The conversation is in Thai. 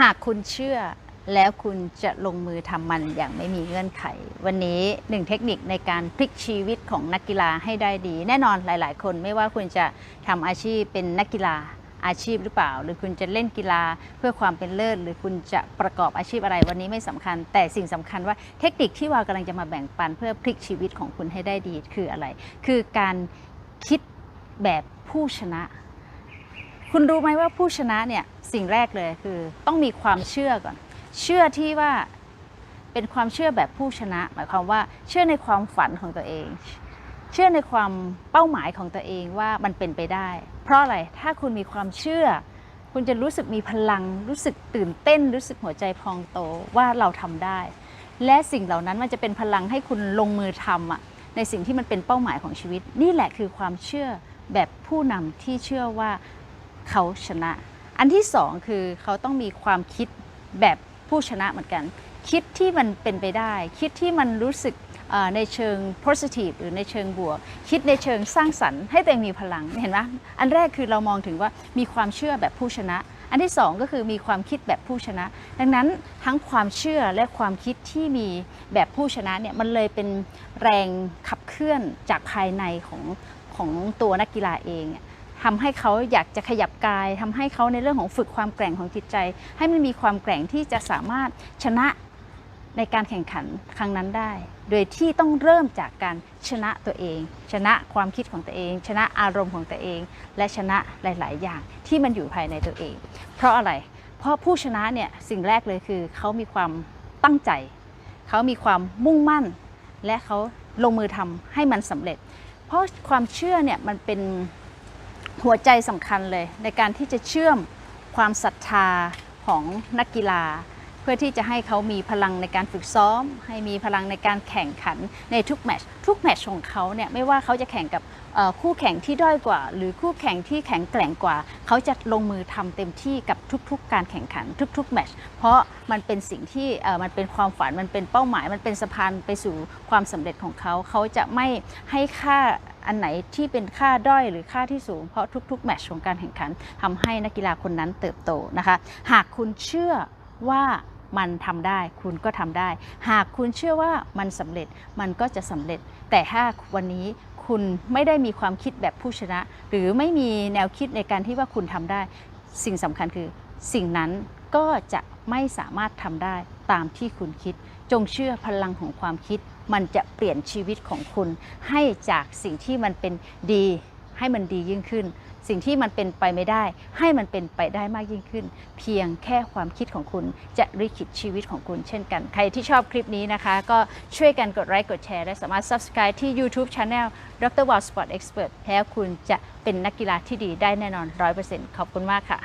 หากคุณเชื่อแล้วคุณจะลงมือทำมันอย่างไม่มีเงื่อนไข วันนี้หนึ่งเทคนิคในการพลิกชีวิตของนักกีฬาให้ได้ดี แน่นอนหลาย ๆ คนไม่ว่าคุณจะทำอาชีพเป็นนักกีฬาอาชีพหรือเปล่า หรือคุณจะเล่นกีฬาเพื่อความเป็นเลิศ หรือคุณจะประกอบอาชีพอะไรวันนี้ไม่สำคัญ แต่สิ่งสำคัญว่าเทคนิคที่วากำลังจะมาแบ่งปัน เพื่อพลิกชีวิตของคุณให้ได้ดีคืออะไร คือการคิดแบบผู้ชนะ คุณรู้ไหมว่าผู้ชนะเนี่ยสิ่งแรกเลยคือ ต้องมีความเชื่อก่อน เชื่อที่ว่าเป็นความเชื่อแบบผู้ชนะ หมายความว่าเชื่อในความฝันของตัวเอง เชื่อในความเป้าหมายของตัวเองว่ามันเป็นไปได้ เพราะอะไรถ้าคุณมีความเชื่อ คุณจะรู้สึกมีพลัง รู้สึกตื่นเต้น รู้สึกหัวใจพองโตว่าเราทำได้ และสิ่งเหล่านั้นมันจะเป็นพลังให้คุณลงมือทำอะในสิ่งที่มันเป็นเป้าหมายของชีวิต นี่แหละคือความเชื่อแบบผู้นำที่เชื่อว่า เขาชนะ อันที่สองคือเขาต้องมีความคิดแบบผู้ชนะเหมือนกัน คิดที่มันเป็นไปได้ คิดที่มันรู้สึกในเชิง positive หรือในเชิงบวก คิดในเชิงสร้างสรรค์ให้ตัวเองมีพลังเห็นไหมอันแรกคือเรามองถึงว่ามีความเชื่อแบบผู้ชนะ อันที่สองก็คือมีความคิดแบบผู้ชนะ ดังนั้นทั้งความเชื่อและความคิดที่มีแบบผู้ชนะเนี่ยมันเลยเป็นแรงขับเคลื่อนจากภายในของของตัวนักกีฬาเอง ทำให้เขาอยากจะขยับกายทำให้เขาในเรื่องของฝึกความแกร่งของจิตใจ ให้มันมีความแกร่งที่จะสามารถชนะในการแข่งขันครั้งนั้นได้ โดยที่ต้องเริ่มจากการชนะตัวเอง ชนะความคิดของตัวเอง ชนะอารมณ์ของตัวเอง และชนะหลาย ๆ อย่างที่มันอยู่ภายในตัวเอง เพราะอะไร เพราะผู้ชนะเนี่ยสิ่งแรกเลยคือเขามีความตั้งใจ เขามีความมุ่งมั่น และเขาลงมือทำให้มันสำเร็จ เพราะความเชื่อเนี่ยมันเป็น หัวใจสำคัญเลยในการที่จะเชื่อมความศรัทธาของนักกีฬา เพื่อที่จะให้เขามีพลังในการฝึกซ้อม ให้มีพลังในการแข่งขันในทุกแมตช์ทุกแมตช์ของเขาเนี่ยไม่ว่าเขาจะแข่งกับคู่แข่งที่ด้อยกว่า หรือคู่แข่งที่แข็งแกร่งกว่า เขาจะลงมือทำเต็มที่กับทุก ๆ การแข่งขันทุกๆแมตช์เพราะมันเป็นสิ่งที่มันเป็นความฝันมันเป็นเป้าหมาย มันเป็นสะพานไปสู่ความสำเร็จของเขา เขาจะไม่ให้ค่า อันไหนที่เป็นค่าด้อยหรือค่าที่สูง เพราะทุกๆ แมตช์ของการแข่งขันทำให้นักกีฬาคนนั้นเติบโตนะคะ หากคุณเชื่อว่ามันทำได้ คุณก็ทำได้ หากคุณเชื่อว่ามันสำเร็จมันก็จะสำเร็จ แต่ถ้าวันนี้คุณไม่ได้มีความคิดแบบผู้ชนะ หรือไม่มีแนวคิดในการที่ว่าคุณทำได้ สิ่งสำคัญคือสิ่งนั้นก็จะไม่สามารถทำได้ตามที่คุณคิด จงเชื่อพลังของความคิด มันจะเปลี่ยนชีวิตของคุณ ให้จากสิ่งที่มันเป็นดี ให้มันดียิ่งขึ้น สิ่งที่มันเป็นไปไม่ได้ ให้มันเป็นไปได้มากยิ่งขึ้น เพียงแค่ความคิดของคุณจะริขิตชีวิตของคุณเช่นกัน ใครที่ชอบคลิปนี้นะคะ ก็ช่วยกันกดไลค์กดแชร์และสามารถ subscribe ที่ YouTube Channel Dr. w a l Sport Expert แล้วคุณจะเป็นนักกีฬาที่ดีได้แน่นอน 100%ขอบคุณมากค่ะ